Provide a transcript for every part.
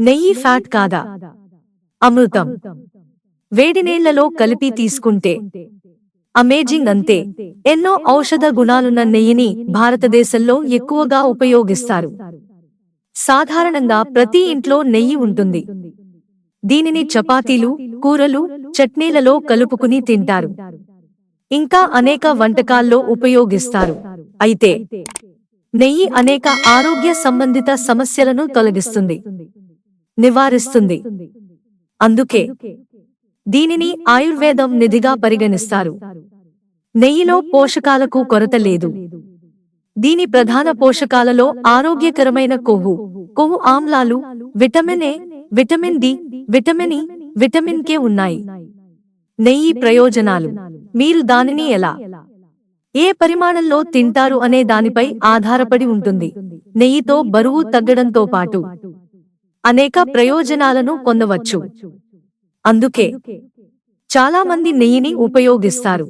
నెయ్యి ఫ్యాట్ కాదా? అమృతం. వేడినీళ్ళలో కలిపి తీసుకుంటే అమేజింగ్ అంతే. ఎన్నో ఔషధ గుణాలున్న నెయ్యిని భారతదేశంలో ఎక్కువగా ఉపయోగిస్తారు. సాధారణంగా ప్రతి ఇంట్లో నెయ్యి ఉంటుంది. దీనిని చపాతీలు కూరలు చట్నీలలో కలుపుకుని తింటారు. ఇంకా అనేక వంటకాల్లో ఉపయోగిస్తారు. అయితే నెయ్యి అనేక ఆరోగ్య సంబంధిత సమస్యలను తొలగిస్తుంది. నివారిస్తుంది. అందుకే దీనిని ఆయుర్వేదం నిధిగా పరిగణిస్తారు. నెయ్యిలో పోషకాలకు కొరత లేదు. దీని ప్రధాన పోషకాలలో ఆరోగ్యకరమైన కొవ్వు కొవ్వు ఆమ్లాలు vitamin A vitamin D vitamin E vitamin K ఉన్నాయి. నెయ్యి ప్రయోజనాలు. మీరు దానిని ఎలా ఏ పరిమాణంలో తింటారు అనే దానిపై ఆధారపడి ఉంటుంది. నెయ్యితో బరువు తగ్గడంతో పాటు అనేక ప్రయోజనాలను పొందవచ్చు. అందుకే చాలా మంది నెయ్యిని ఉపయోగిస్తారు.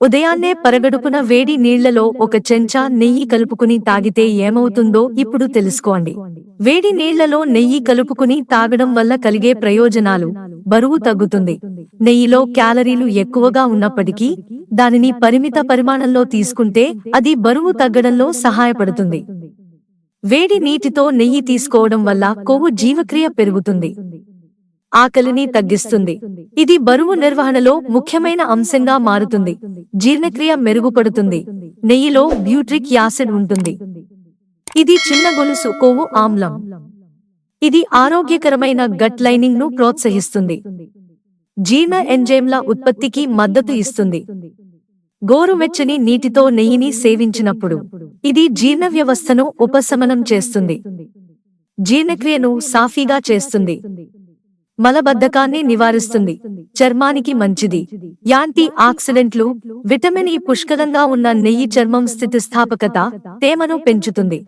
ఉదయాన్నే పరగడుపున వేడి నీళ్ళలో ఒక చెంచా నెయ్యి కలుపుకుని తాగితే ఏమవుతుందో ఇప్పుడు తెలుసుకోండి. వేడి నీళ్ళలో నెయ్యి కలుపుకుని తాగడం వల్ల కలిగే ప్రయోజనాలు బరువు తగ్గుతుంది. నెయ్యిలో క్యాలరీలు ఎక్కువగా ఉన్నప్పటికీ దానిని పరిమిత పరిమాణంలో తీసుకుంటే అది బరువు తగ్గడంలో సహాయపడుతుంది. వేడి నీటితో నెయ్యి తీసుకోవడం వల్ల కొవ్వు జీవక్రియ పెరుగుతుంది. ఆకలిని తగ్గిస్తుంది. ఇది బరువు నిర్వహణలో ముఖ్యమైన అంశంగా మారుతుంది. జీర్ణక్రియ మెరుగుపడుతుంది. నెయ్యిలో బ్యూట్రిక్ యాసిడ్ ఉంటుంది. ఇది చిన్న గొలుసు కొవ్వు ఆమ్లం. ఇది ఆరోగ్యకరమైన గట్ లైనింగ్ను ప్రోత్సహిస్తుంది. జీర్ణ ఎంజైమ్ల ఉత్పత్తికి మద్దతు ఇస్తుంది. గోరువెచ్చని నీటితో నెయ్యిని సేవించినప్పుడు ఇది జీర్ణ వ్యవస్థను ఉపశమనం చేస్తుంది. జీర్ణక్రియను సాఫీగా చేస్తుంది. మలబద్ధకాన్ని నివారిస్తుంది. చర్మానికి మంచిది. యాంటీ ఆక్సిడెంట్లు విటమిన్ ఈ పుష్కలంగా ఉన్న నెయ్యి చర్మం స్థితిస్థాపకత తేమను పెంచుతుంది.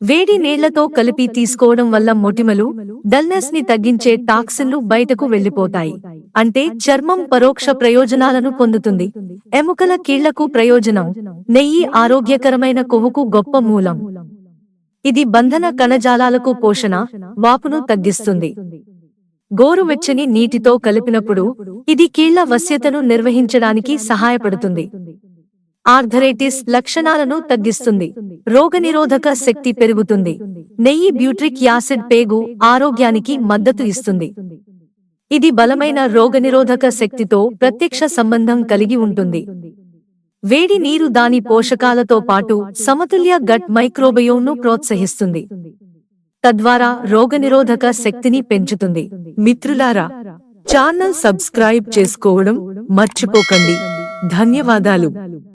వేడి నీళ్ళతో కలిపి తీసుకోవడం వల్ల మొటిమలు డల్నెస్ని తగ్గించే టాక్సిన్లు బయటకు వెళ్ళిపోతాయి అంటే చర్మం పరోక్ష ప్రయోజనాలను పొందుతుంది. ఎముకల కీళ్ళకు ప్రయోజనం. నెయ్యి ఆరోగ్యకరమైన కొవ్వుకు గొప్ప మూలం. ఇది బంధన కణజాలాలకు పోషణ వాపును తగ్గిస్తుంది. గోరువెచ్చని నీటితో కలిపినప్పుడు ఇది కీళ్ళ వశ్యతను నిర్వహించడానికి సహాయపడుతుంది. ఆర్థరైటిస్ లక్షణాలను తగ్గిస్తుంది. రోగనిరోధక శక్తి పెరుగుతుంది. నెయ్యి బ్యూట్రిక్ యాసిడ్ పేగు ఆరోగ్యానికి మద్దతు ఇస్తుంది. ఇది బలమైన రోగనిరోధక శక్తితో ప్రత్యక్ష సంబంధం కలిగి ఉంటుంది. వేడి నీరు దాని పోషకాలతో పాటు సమతుల్య గట్ మైక్రోబయోన్ను ప్రోత్సహిస్తుంది. తద్వారా రోగనిరోధక శక్తిని పెంచుతుంది. మిత్రులారా ఛానల్ సబ్స్క్రైబ్ చేసుకోవడం మర్చిపోకండి. ధన్యవాదాలు.